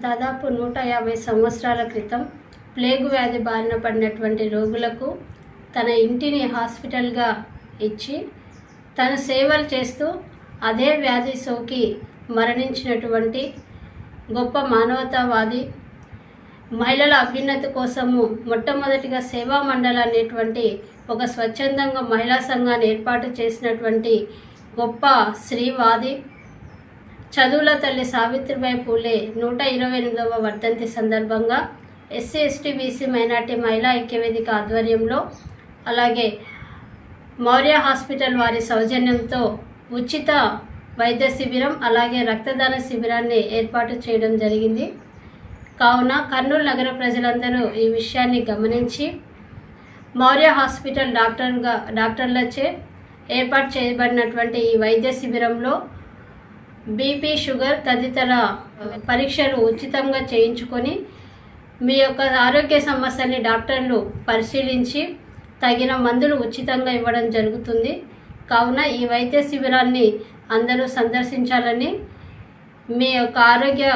దాదాపు నూట యాభై సంవత్సరాల క్రితం ప్లేగు వ్యాధి బారిన పడినటువంటి రోగులకు తన ఇంటిని హాస్పిటల్గా ఇచ్చి తన సేవలు చేస్తూ అదే వ్యాధి సోకి మరణించినటువంటి గొప్ప మానవతావాది మహిళల అభ్యున్నతి కోసము మొట్టమొదటిగా సేవా మండలి అనేటువంటి ఒక స్వచ్ఛందంగా మహిళా సంఘాన్ని ఏర్పాటు చేసినటువంటి గొప్ప శ్రీవాది చదువుల తల్లి సావిత్రిబాయి పూలే నూట ఇరవై ఎనిమిదవ వర్ధంతి సందర్భంగా ఎస్సీ ఎస్టీ బీసీ మైనార్టీ మహిళా ఐక్యవేదిక ఆధ్వర్యంలో అలాగే మౌర్య హాస్పిటల్ వారి సౌజన్యంతో ఉచిత వైద్య శిబిరం అలాగే రక్తదాన శిబిరాన్ని ఏర్పాటు చేయడం జరిగింది. కావున కర్నూలు నగర ప్రజలందరూ ఈ విషయాన్ని గమనించి మౌర్య హాస్పిటల్ డాక్టర్గా డాక్టర్లచే ఏర్పాటు చేయబడినటువంటి ఈ వైద్య శిబిరంలో బీపీ షుగర్ తదితర పరీక్షలు ఉచితంగా చేయించుకొని మీ యొక్క ఆరోగ్య సమస్యల్ని డాక్టర్లు పరిశీలించి తగిన మందులు ఉచితంగా ఇవ్వడం జరుగుతుంది. కావున ఈ వైద్య శిబిరాన్ని అందరూ సందర్శించాలని మీ యొక్క ఆరోగ్య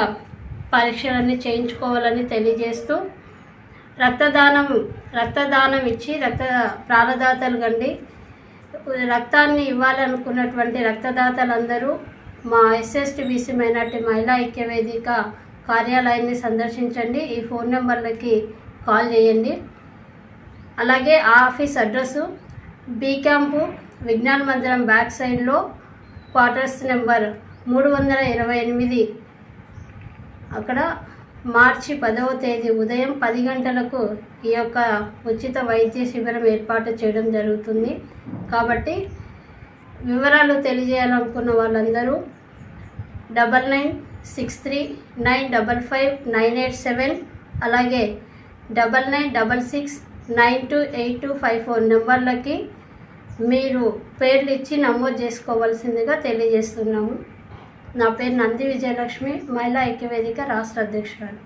పరీక్షలన్నీ చేయించుకోవాలని తెలియజేస్తూ రక్తదానం రక్తదానం ఇచ్చి రక్త ప్రాణదాతలు కండి. రక్తాన్ని ఇవ్వాలనుకున్నటువంటి రక్తదాతలందరూ మా ఎస్ఎస్టీ బీసీ మైనార్టీ మహిళా ఐక్యవేదిక కార్యాలయాన్ని సందర్శించండి. ఈ ఫోన్ నెంబర్లకి కాల్ చేయండి. అలాగే ఆ ఆఫీస్ అడ్రస్సు బీ క్యాంపు విజ్ఞాన మందిరం బ్యాక్ సైడ్లో క్వార్టర్స్ నెంబర్ మూడు వందల ఇరవై ఎనిమిది. అక్కడ మార్చి పదవ తేదీ ఉదయం పది గంటలకు ఈ యొక్క ఉచిత వైద్య శిబిరం ఏర్పాటు చేయడం జరుగుతుంది. కాబట్టి వివరాలు తెలియజేయాలనుకున్న వాళ్ళందరూ double nine six three nine double five nine eight seven అలాగే double nine double six nine two eight two five four నెంబర్లకి మీరు పేర్లు ఇచ్చి నమోదు చేసుకోవాల్సిందిగా తెలియజేస్తున్నాము. నా పేరు నంది విజయలక్ష్మి మహిళా ఐక్యవేదిక రాష్ట్ర అధ్యక్షురాలు.